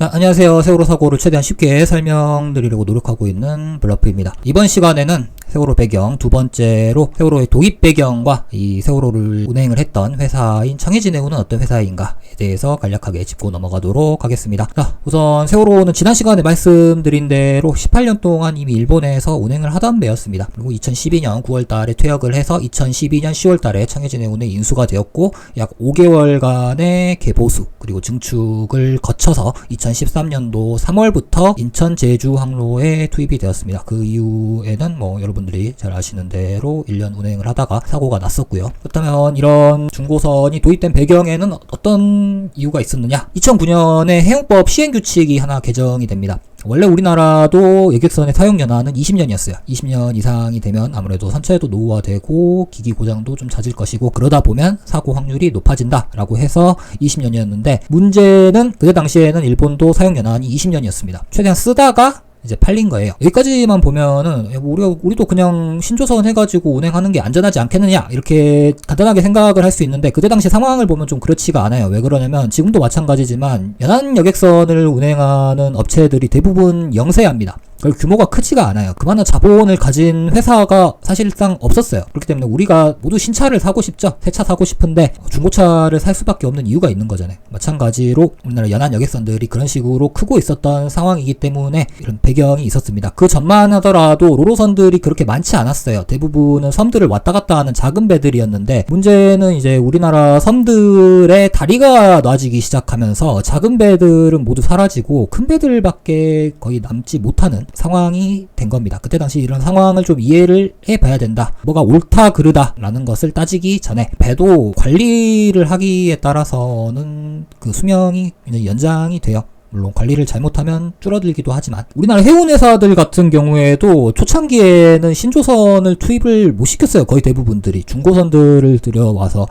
아, 안녕하세요. 세월호 사고를 최대한 쉽게 설명드리려고 노력하고 있는 블러프입니다. 이번 시간에는 세월호 배경, 두 번째로 세월호의 도입 배경과 이 세월호를 운행을 했던 회사인 청해진해운은 어떤 회사인가에 대해서 간략하게 짚고 넘어가도록 하겠습니다. 자, 우선 세월호는 지난 시간에 말씀드린 대로 18년 동안 이미 일본에서 운행을 하던 배였습니다. 그리고 2012년 9월 달에 퇴역을 해서 2012년 10월 달에 청해진해운에 인수가 되었고 약 5개월간의 개보수 그리고 증축을 거쳐서 2013년도 3월부터 인천 제주 항로에 투입이 되었습니다. 그 이후에는 뭐 여러분들이 잘 아시는 대로 1년 운행을 하다가 사고가 났었고요. 그렇다면 이런 중고선이 도입된 배경에는 어떤 이유가 있었느냐? 2009년에 해운법 시행 규칙이 하나 개정이 됩니다. 원래 우리나라도 여객선의 사용 연한은 20년이었어요. 20년 이상이 되면 아무래도 선체도 노후화되고 기기 고장도 좀 잦을 것이고 그러다 보면 사고 확률이 높아진다라고 해서 20년이었는데 문제는 그때 당시에는 일본도 사용 연한이 20년이었습니다. 최대한 쓰다가 이제 팔린 거예요. 여기까지만 보면은 야, 뭐 우리가 우리도 그냥 신조선 해가지고 운행하는 게 안전하지 않겠느냐 이렇게 간단하게 생각을 할 수 있는데 그때 당시 상황을 보면 좀 그렇지가 않아요. 왜 그러냐면 지금도 마찬가지지만 연안 여객선을 운행하는 업체들이 대부분 영세합니다. 그 규모가 크지가 않아요. 그만한 자본을 가진 회사가 사실상 없었어요. 그렇기 때문에 우리가 모두 신차를 사고 싶죠. 새 차 사고 싶은데 중고차를 살 수밖에 없는 이유가 있는 거잖아요. 마찬가지로 우리나라 연안 여객선들이 그런 식으로 크고 있었던 상황이기 때문에 이런 배경이 있었습니다. 그 전만 하더라도 로로선들이 그렇게 많지 않았어요. 대부분은 섬들을 왔다 갔다 하는 작은 배들이었는데 문제는 이제 우리나라 섬들의 다리가 놔지기 시작하면서 작은 배들은 모두 사라지고 큰 배들밖에 거의 남지 못하는 상황이 된 겁니다. 그때 당시 이런 상황을 좀 이해를 해봐야 된다. 뭐가 옳다 그르다라는 것을 따지기 전에 배도 관리를 하기에 따라서는 그 수명이 연장이 돼요. 물론 관리를 잘못하면 줄어들기도 하지만 우리나라 해운 회사들 같은 경우에도 초창기에는 신조선을 투입을 못 시켰어요. 거의 대부분들이 중고선들을 들여와서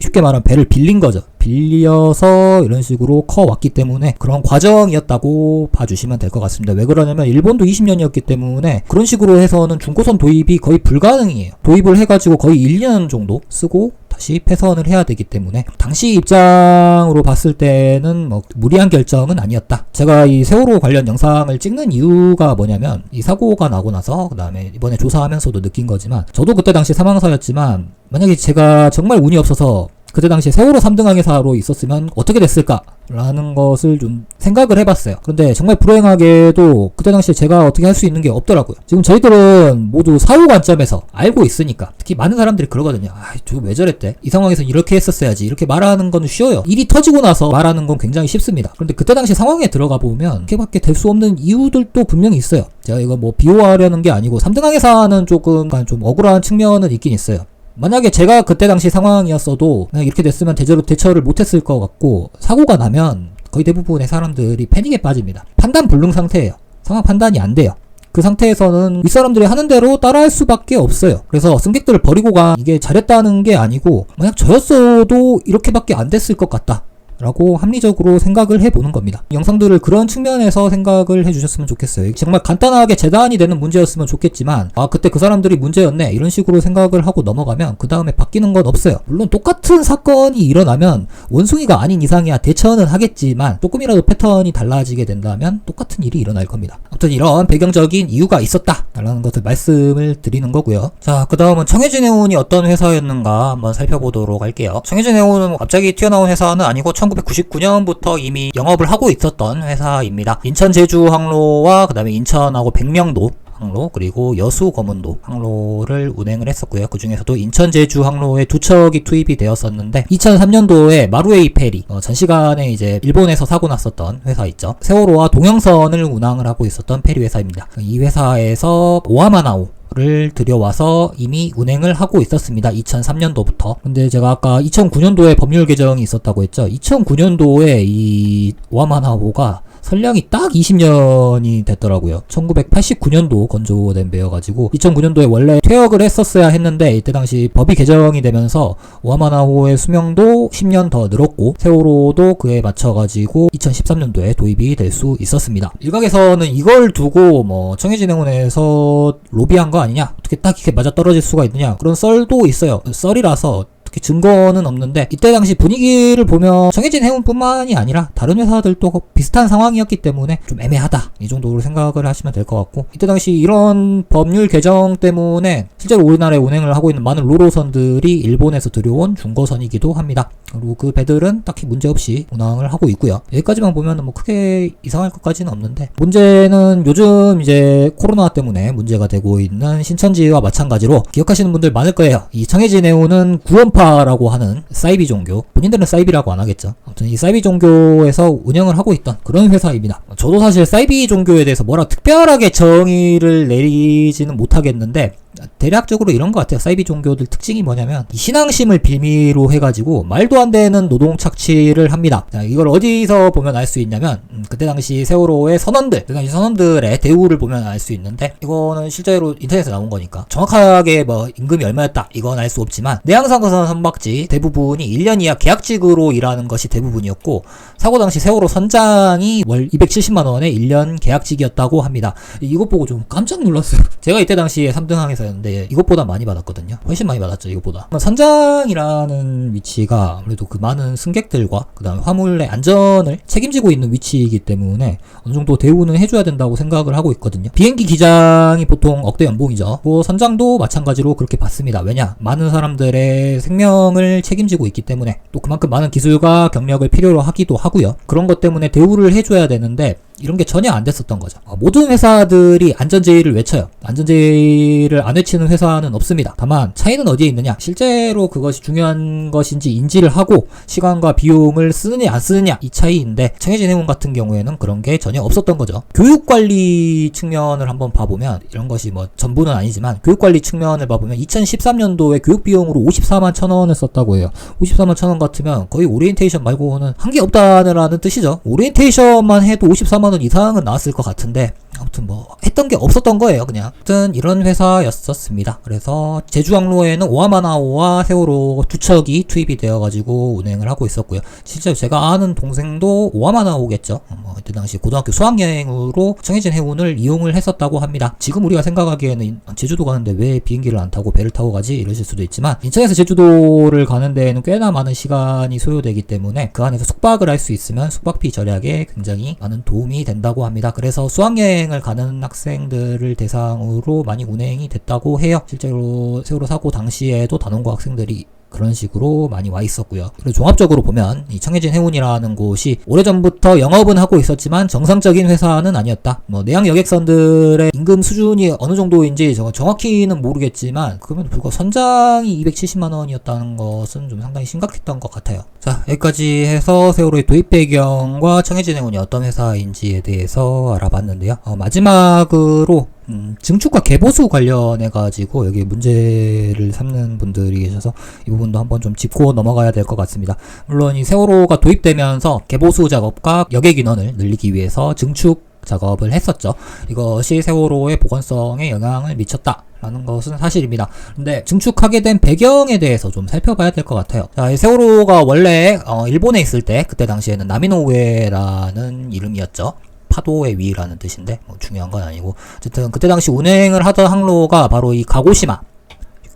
쉽게 말하면 배를 빌린 거죠. 빌려서 이런 식으로 커 왔기 때문에 그런 과정이었다고 봐주시면 될 것 같습니다. 왜 그러냐면 일본도 20년이었기 때문에 그런 식으로 해서는 중고선 도입이 거의 불가능이에요. 도입을 해가지고 거의 1년 정도 쓰고 다시 폐선을 해야 되기 때문에 당시 입장으로 봤을 때는 뭐 무리한 결정은 아니었다. 제가 이 세월호 관련 영상을 찍는 이유가 뭐냐면 이 사고가 나고 나서 그 다음에 이번에 조사하면서도 느낀 거지만 저도 그때 당시 사망사였지만 만약에 제가 정말 운이 없어서 그때 당시에 세월호 3등 항해사로 있었으면 어떻게 됐을까? 라는 것을 좀 생각을 해봤어요. 그런데 정말 불행하게도 그때 당시에 제가 어떻게 할 수 있는 게 없더라고요. 지금 저희들은 모두 사후 관점에서 알고 있으니까 특히 많은 사람들이 그러거든요. 아, 저거 왜 저랬대? 이 상황에서 이렇게 했었어야지. 이렇게 말하는 건 쉬워요. 일이 터지고 나서 말하는 건 굉장히 쉽습니다. 그런데 그때 당시 상황에 들어가 보면 이렇게밖에 될 수 없는 이유들도 분명히 있어요. 제가 이거 뭐 비호하려는 게 아니고 3등 항해사는 조금 좀 억울한 측면은 있긴 있어요. 만약에 제가 그때 당시 상황이었어도 그냥 이렇게 됐으면 제대로 대처를 못했을 것 같고 사고가 나면 거의 대부분의 사람들이 패닉에 빠집니다. 판단 불능 상태예요. 상황 판단이 안 돼요. 그 상태에서는 윗사람들이 하는 대로 따라할 수밖에 없어요. 그래서 승객들을 버리고 가 이게 잘했다는 게 아니고 만약 저였어도 이렇게밖에 안 됐을 것 같다. 라고 합리적으로 생각을 해보는 겁니다. 영상들을 그런 측면에서 생각을 해주셨으면 좋겠어요. 정말 간단하게 재단이 되는 문제였으면 좋겠지만, 아, 그때 그 사람들이 문제였네. 이런 식으로 생각을 하고 넘어가면, 그 다음에 바뀌는 건 없어요. 물론 똑같은 사건이 일어나면, 원숭이가 아닌 이상이야 대처는 하겠지만, 조금이라도 패턴이 달라지게 된다면, 똑같은 일이 일어날 겁니다. 아무튼 이런 배경적인 이유가 있었다. 라는 것을 말씀을 드리는 거고요. 자, 그 다음은 청해진 해운이 어떤 회사였는가 한번 살펴보도록 할게요. 청해진 해운은 갑자기 튀어나온 회사는 아니고, 1999년부터 이미 영업을 하고 있었던 회사입니다. 인천 제주 항로와 그 다음에 인천하고 백명도 항로 그리고 여수 검은도 항로를 운행을 했었고요. 그 중에서도 인천 제주 항로에 두 척이 투입이 되었었는데 2003년도에 마루에이 페리 어, 전 시간에 이제 일본에서 사고 났었던 회사 있죠. 세월호와 동영선을 운항을 하고 있었던 페리 회사입니다. 이 회사에서 오하마나오 를 들여와서 이미 운행을 하고 있었습니다. 2003년도부터. 근데 제가 아까 2009년도에 법률 개정이 있었다고 했죠. 2009년도에 이 오하마나호가 선량이 딱 20년이 됐더라고요. 1989년도 건조된 배여가지고 2009년도에 원래 퇴역을 했었어야 했는데 이때 당시 법이 개정이 되면서 오하마나호의 수명도 10년 더 늘었고 세월호도 그에 맞춰가지고 2013년도에 도입이 될 수 있었습니다. 일각에서는 이걸 두고 뭐 청해진행원에서 로비한 거 아니냐 어떻게 딱 이렇게 맞아 떨어질 수가 있느냐 그런 썰도 있어요. 썰이라서 특히 증거는 없는데 이때 당시 분위기를 보면 정해진 해운뿐만이 아니라 다른 회사들도 비슷한 상황이었기 때문에 좀 애매하다 이 정도로 생각을 하시면 될 것 같고 이때 당시 이런 법률 개정 때문에 실제로 우리나라에 운행을 하고 있는 많은 로로선들이 일본에서 들여온 중고선이기도 합니다. 그리고 그 배들은 딱히 문제없이 운항을 하고 있고요. 여기까지만 보면 뭐 크게 이상할 것까지는 없는데 문제는 요즘 이제 코로나 때문에 문제가 되고 있는 신천지와 마찬가지로 기억하시는 분들 많을 거예요. 이 청해진 해운은 구원파 라고 하는 사이비 종교 본인들은 사이비라고 안 하겠죠. 아무튼 이 사이비 종교에서 운영을 하고 있던 그런 회사입니다. 저도 사실 사이비 종교에 대해서 뭐라 특별하게 정의를 내리지는 못하겠는데 대략적으로 이런 것 같아요. 사이비 종교들 특징이 뭐냐면 이 신앙심을 빌미로 해가지고 말도 안 되는 노동 착취를 합니다. 자, 이걸 어디서 보면 알 수 있냐면 음, 그때 당시 세월호의 선원들, 그때 당시 선원들의 대우를 보면 알 수 있는데 이거는 실제로 인터넷에 나온 거니까 정확하게 뭐 임금이 얼마였다 이건 알 수 없지만 내양상선 선박지 대부분이 1년 이하 계약직으로 일하는 것이 대부분이었고 사고 당시 세월호 선장이 월 270만 원에 1년 계약직이었다고 합니다. 이것 보고 좀 깜짝 놀랐어요. 제가 이때 당시에 3등 항 해사였는데 이것보다 많이 받았거든요. 훨씬 많이 받았죠, 이것보다. 선장이라는 위치가 아무래도 그 많은 승객들과 그다음에 화물의 안전을 책임지고 있는 위치이기 때문에 어느 정도 대우는 해줘야 된다고 생각을 하고 있거든요. 비행기 기장이 보통 억대 연봉이죠. 뭐 선장도 마찬가지로 그렇게 받습니다. 왜냐? 많은 사람들의 생명을 책임지고 있기 때문에 또 그만큼 많은 기술과 경력을 필요로 하기도 하고요. 그런 것 때문에 대우를 해줘야 되는데 이런 게 전혀 안 됐었던 거죠. 어, 모든 회사들이 안전제의를 외쳐요. 안전제의를 안 외치는 회사는 없습니다. 다만 차이는 어디에 있느냐? 실제로 그것이 중요한 것인지 인지를 하고 시간과 비용을 쓰느냐 안 쓰느냐 이 차이인데 청해진 해운 같은 경우에는 그런 게 전혀 없었던 거죠. 교육 관리 측면을 한번 봐보면 이런 것이 뭐 전부는 아니지만 교육 관리 측면을 봐보면 2013년도에 교육 비용으로 54만 천 원을 썼다고 해요. 54만 천 원 같으면 거의 오리엔테이션 말고는 한 게 없다는 뜻이죠. 오리엔테이션만 해도 54만 원 이상은 나왔을 것 같은데 아무튼 뭐 했던 게 없었던 거예요 그냥. 아무튼 이런 회사였었습니다. 그래서 제주항로에는 오하마나오와 세월호 두 척이 투입이 되어가지고 운행을 하고 있었고요. 실제로 제가 아는 동생도 오하마나오겠죠. 뭐 그때 당시 고등학교 수학여행으로 청해진 해운을 이용을 했었다고 합니다. 지금 우리가 생각하기에는 제주도 가는데 왜 비행기를 안 타고 배를 타고 가지? 이러실 수도 있지만 인천에서 제주도를 가는 데에는 꽤나 많은 시간이 소요되기 때문에 그 안에서 숙박을 할 수 있으면 숙박비 절약에 굉장히 많은 도움이 된다고 합니다. 그래서 수학여행 여행을 가는 학생들을 대상으로 많이 운행이 됐다고 해요. 실제로 세월호 사고 당시에도 단원고 학생들이 그런 식으로 많이 와 있었고요. 그리고 종합적으로 보면 이 청해진 해운이라는 곳이 오래전부터 영업은 하고 있었지만 정상적인 회사는 아니었다. 뭐 내양 여객선들의 임금 수준이 어느 정도인지 정확히는 모르겠지만 그러면 불과 선장이 270만 원이었다는 것은 좀 상당히 심각했던 것 같아요. 자 여기까지 해서 세월호의 도입 배경과 청해진 해운이 어떤 회사인지에 대해서 알아봤는데요. 어, 마지막으로 음, 증축과 개보수 관련해 가지고 여기 문제를 삼는 분들이 계셔서 이 부분도 한번 좀 짚고 넘어가야 될 것 같습니다. 물론 이 세월호가 도입되면서 개보수 작업과 여객 인원을 늘리기 위해서 증축 작업을 했었죠. 이것이 세월호의 보건성에 영향을 미쳤다. 라는 것은 사실입니다. 근데 증축하게 된 배경에 대해서 좀 살펴봐야 될 것 같아요. 자, 세월호가 원래 어, 일본에 있을 때 그때 당시에는 나미노우에라는 이름이었죠. 파도의 위라는 뜻인데 뭐 중요한 건 아니고. 어쨌든 그때 당시 운행을 하던 항로가 바로 이 가고시마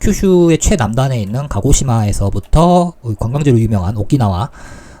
큐슈의 최남단에 있는 가고시마에서부터 관광지로 유명한 오키나와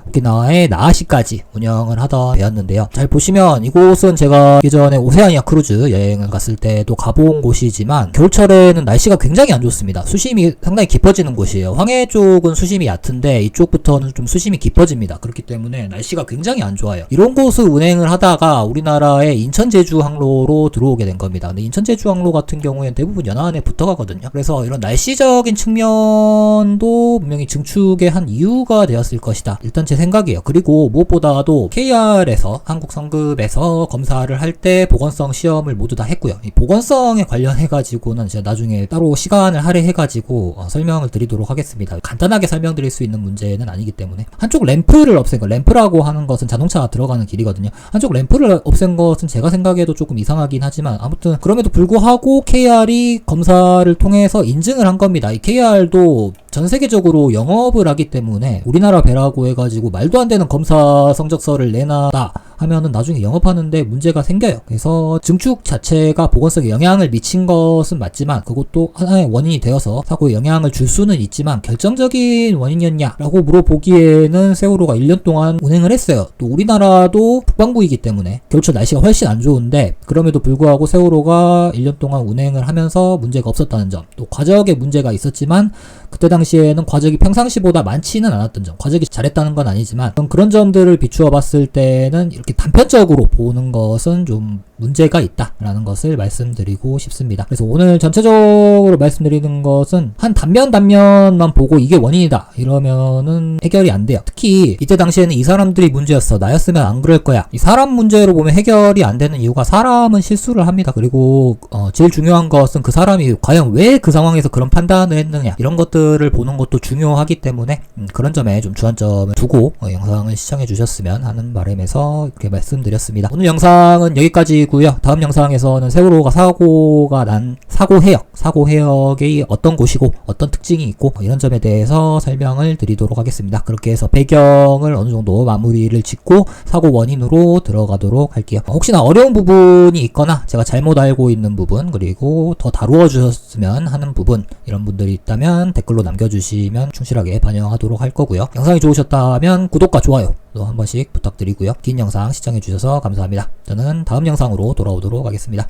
오키나와의 나아시까지 운영을 하던 배였는데요. 잘 보시면 이곳은 제가 예전에 오세아니아 크루즈 여행을 갔을 때도 가본 곳이지만 겨울철에는 날씨가 굉장히 안 좋습니다. 수심이 상당히 깊어지는 곳이에요. 황해 쪽은 수심이 얕은데 이쪽부터는 좀 수심이 깊어집니다. 그렇기 때문에 날씨가 굉장히 안 좋아요. 이런 곳을 운행을 하다가 우리나라의 인천 제주 항로로 들어오게 된 겁니다. 근데 인천 제주 항로 같은 경우에는 대부분 연안에 붙어가거든요. 그래서 이런 날씨적인 측면도 분명히 증축의 한 이유가 되었을 것이다. 일단 제 생각이에요. 그리고 무엇보다도 KR에서 한국 성급에서 검사를 할 때 보건성 시험을 모두 다 했고요. 이 보건성에 관련해 가지고는 제가 나중에 따로 시간을 할애해 가지고 어, 설명을 드리도록 하겠습니다. 간단하게 설명드릴 수 있는 문제는 아니기 때문에 한쪽 램프를 없앤 거 램프라고 하는 것은 자동차가 들어가는 길이거든요. 한쪽 램프를 없앤 것은 제가 생각해도 조금 이상하긴 하지만 아무튼 그럼에도 불구하고 KR이 검사를 통해서 인증을 한 겁니다. 이 KR도 전 세계적으로 영업을 하기 때문에 우리나라 배라고 해가지고 말도 안 되는 검사 성적서를 내놨다. 하면은 나중에 영업하는데 문제가 생겨요. 그래서 증축 자체가 보건성에 영향을 미친 것은 맞지만 그것도 하나의 원인이 되어서 사고에 영향을 줄 수는 있지만 결정적인 원인이었냐라고 물어보기에는 세월호가 1년 동안 운행을 했어요. 또 우리나라도 북반구이기 때문에 겨울철 날씨가 훨씬 안 좋은데 그럼에도 불구하고 세월호가 1년 동안 운행을 하면서 문제가 없었다는 점. 또 과적에 문제가 있었지만 그때 당시에는 과적이 평상시보다 많지는 않았던 점. 과적이 잘했다는 건 아니지만 그런 점들을 비추어 봤을 때는 이렇게 단편적으로 보는 것은 좀 문제가 있다라는 것을 말씀드리고 싶습니다. 그래서 오늘 전체적으로 말씀드리는 것은 한 단면 단면만 보고 이게 원인이다 이러면은 해결이 안 돼요. 특히 이때 당시에는 이 사람들이 문제였어. 나였으면 안 그럴 거야. 이 사람 문제로 보면 해결이 안 되는 이유가 사람은 실수를 합니다. 그리고 어, 제일 중요한 것은 그 사람이 과연 왜 그 상황에서 그런 판단을 했느냐 이런 것들을 보는 것도 중요하기 때문에 음, 그런 점에 좀 주안점을 두고 어, 영상을 시청해 주셨으면 하는 바람에서 이렇게 말씀드렸습니다. 오늘 영상은 여기까지 고요. 다음 영상에서는 세월호가 사고가 난 사고 해역, 사고 해역이 어떤 곳이고 어떤 특징이 있고 뭐 이런 점에 대해서 설명을 드리도록 하겠습니다. 그렇게 해서 배경을 어느 정도 마무리를 짓고 사고 원인으로 들어가도록 할게요. 혹시나 어려운 부분이 있거나 제가 잘못 알고 있는 부분 그리고 더 다루어 주셨으면 하는 부분 이런 분들이 있다면 댓글로 남겨주시면 충실하게 반영하도록 할 거고요. 영상이 좋으셨다면 구독과 좋아요 또 한 번씩 부탁드리고요. 긴 영상 시청해 주셔서 감사합니다. 저는 다음 영상으로 돌아오도록 하겠습니다.